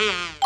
Yeah.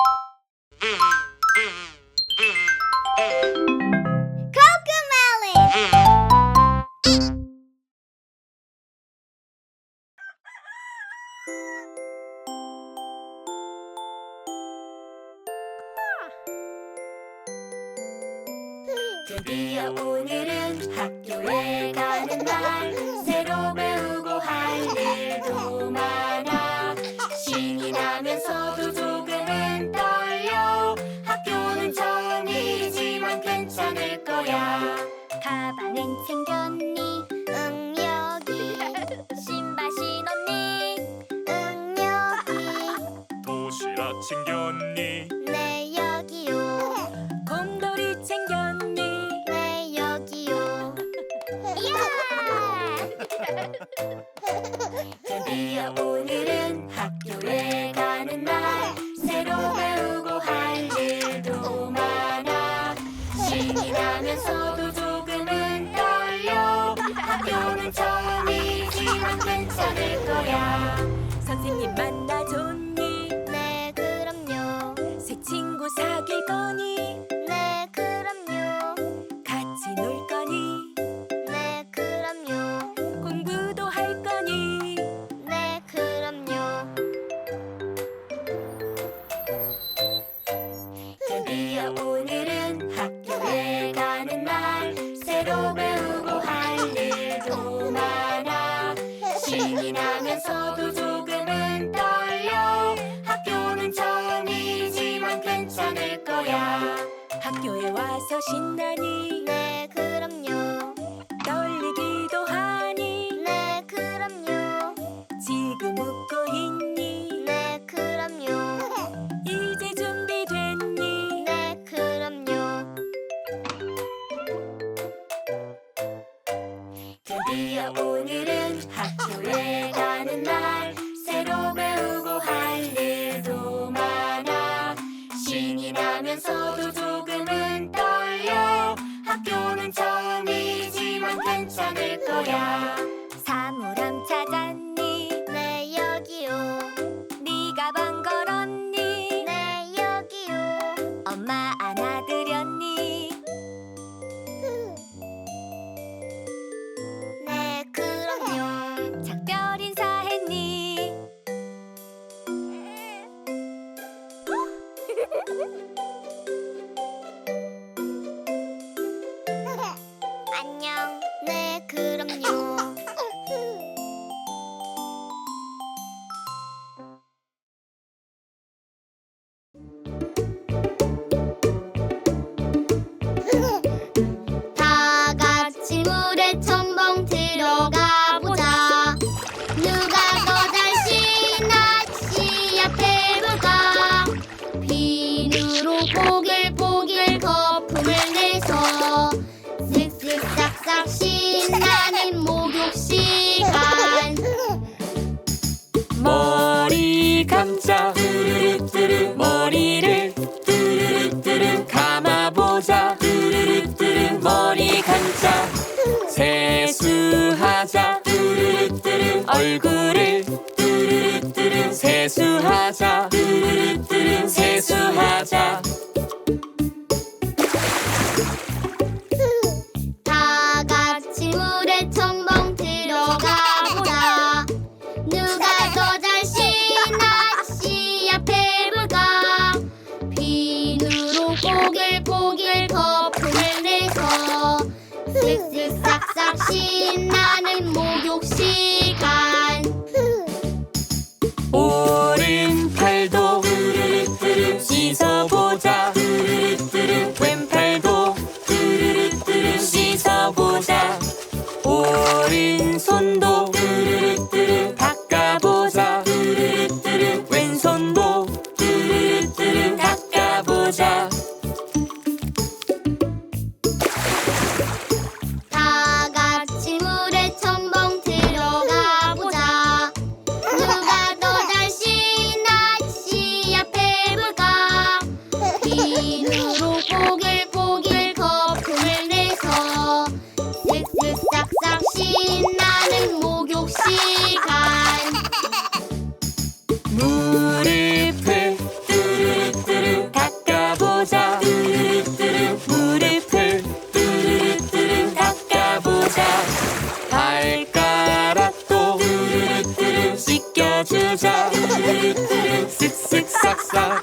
Oh. 보글보글 거품을 내서 슥슥싹싹 신나는 목욕 시간. 머리 감자 뚜루루뚜루 머리를 뚜루루뚜루 감아보자. 뚜루루뚜루 머리 감자. 세수하자. 뚜루루뚜루 얼굴을 세수하자. 뚜루뚜루 세수하자. 다 같이 물에 첨벙 들어가 보자. 누가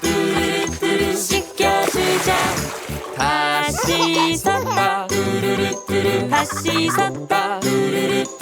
뚜루뚜루 뚜루뚜루 씻겨주자. 다시 섰다. 뚜루루뚜루 다시 섰다. 뚜루루뚜루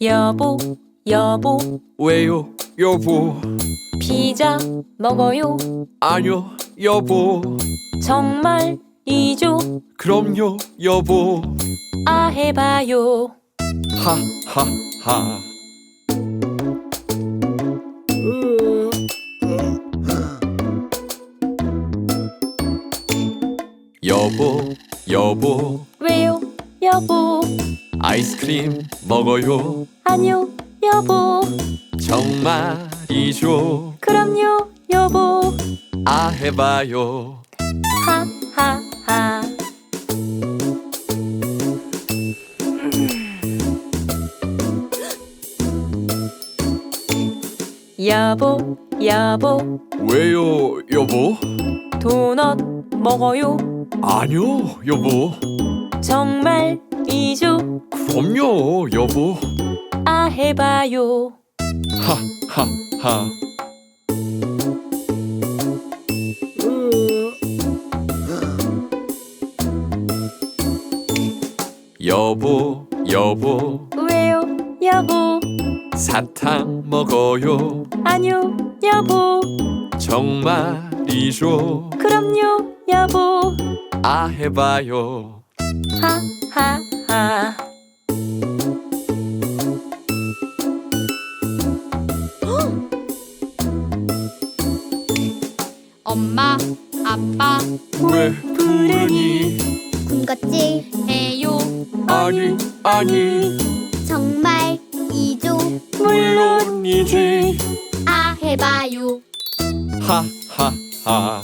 여보, 여보, 왜요, 여보? 피자 먹어요. 아니요, 여보. 정말 이죠? 그럼요, 여보. 아 해봐요. 하하하. 여보, 여보, 왜요, 여보? 아이스크림 먹어요. 아니요, 여보. 정말이죠. 그럼요, 여보. 아 해봐요. 하하하. 여보, 여보, 왜요, 여보? 도넛 먹어요. 아니요, 여보. 정말 이죠? 그럼요, 여보. 아 해봐요. 하하하. 여보, 여보, 왜요, 여보? 사탕 먹어요. 아니요, 여보. 정말이죠. 그럼요, 여보. 아 해봐요. 하하 엄마, 아빠, 왜 그러니 군것질 해요. 아니 아니 정말 이조 물론이지. 아 해봐요. 하하하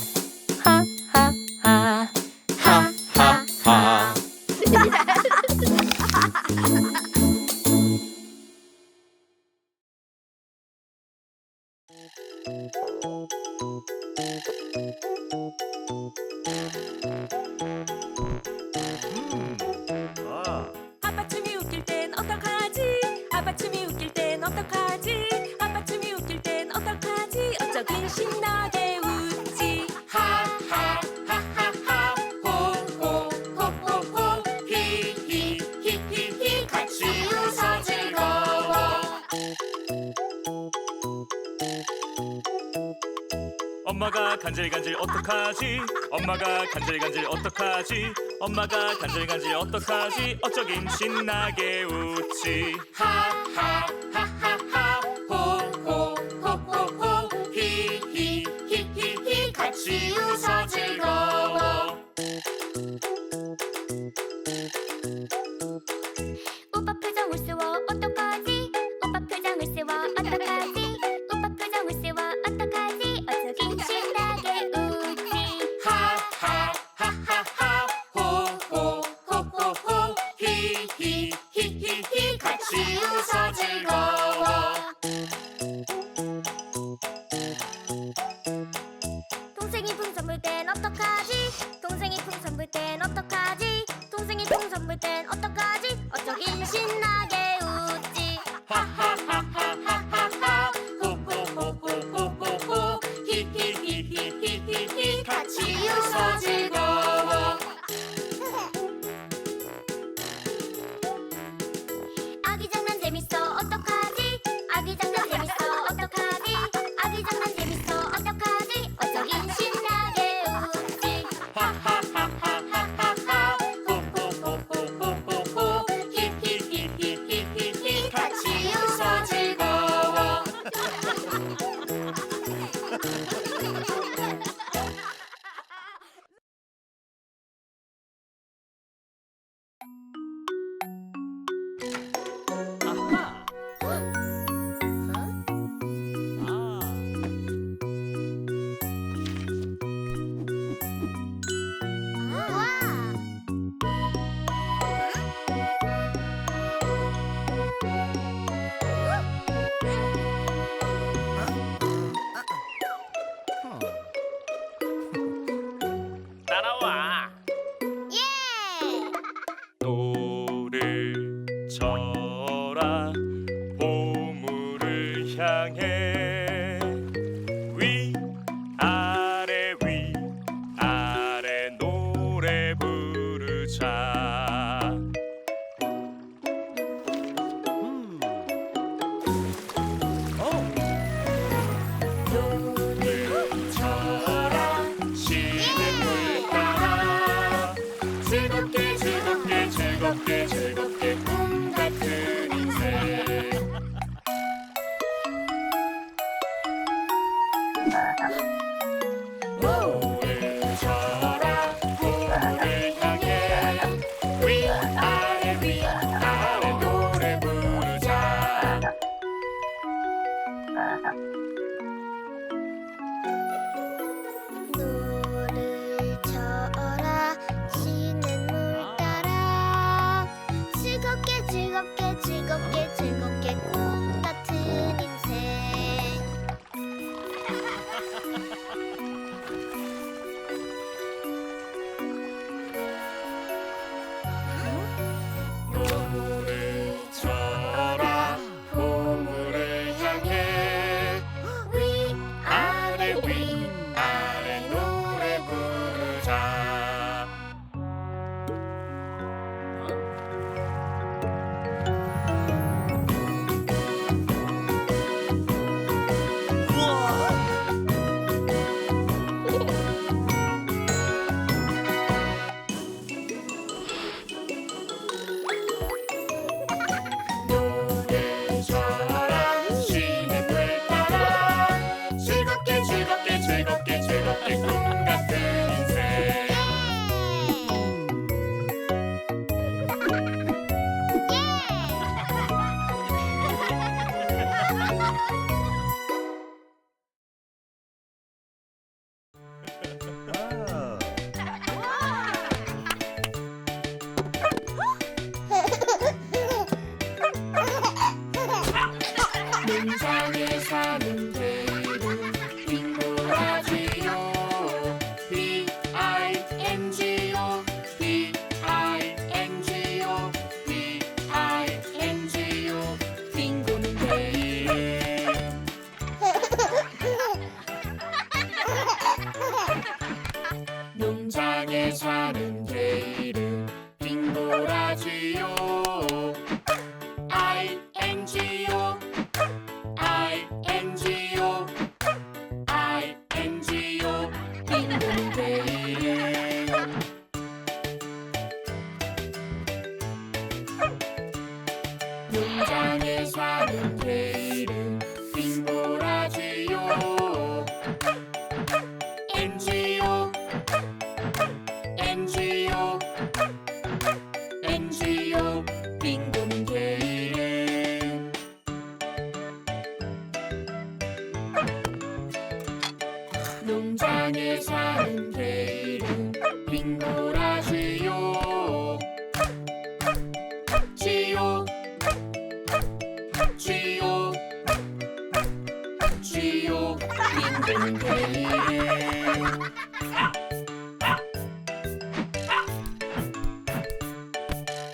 엄마가 간질간질 어떡하지? 엄마가 간질간질 어떡하지? 엄마가 간질간질 어떡하지? 어쩌긴 신나게 웃지. 하하하. he, he, he, he, he cut you.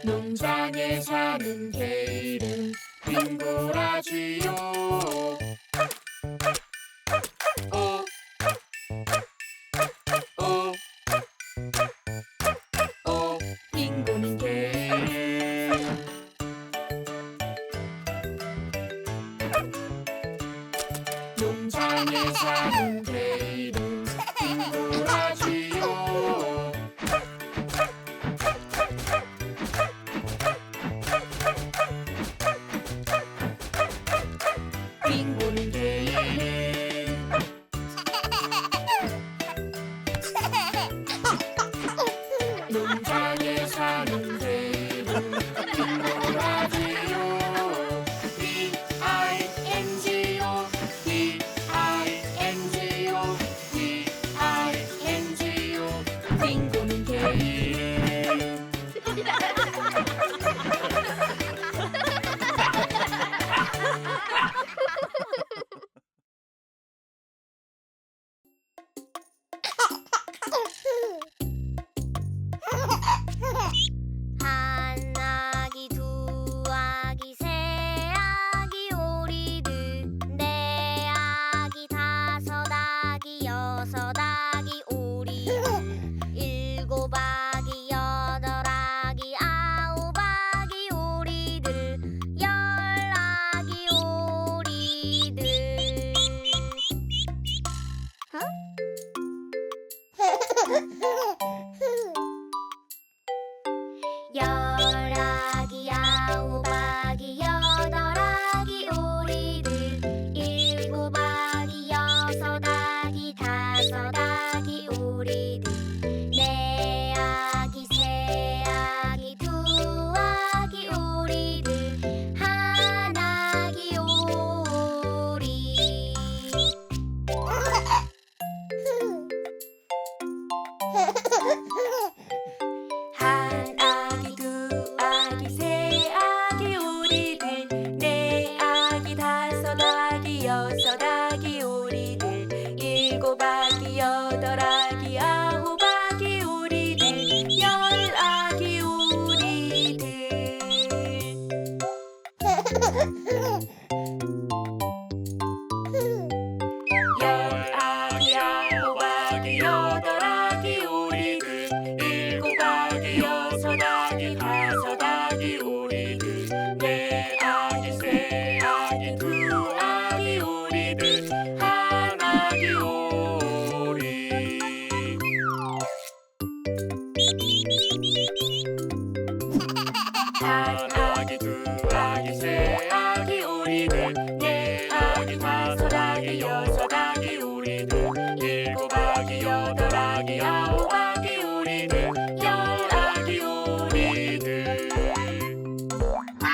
농장에 사는 개 이름 빙고라지요.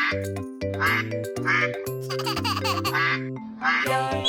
열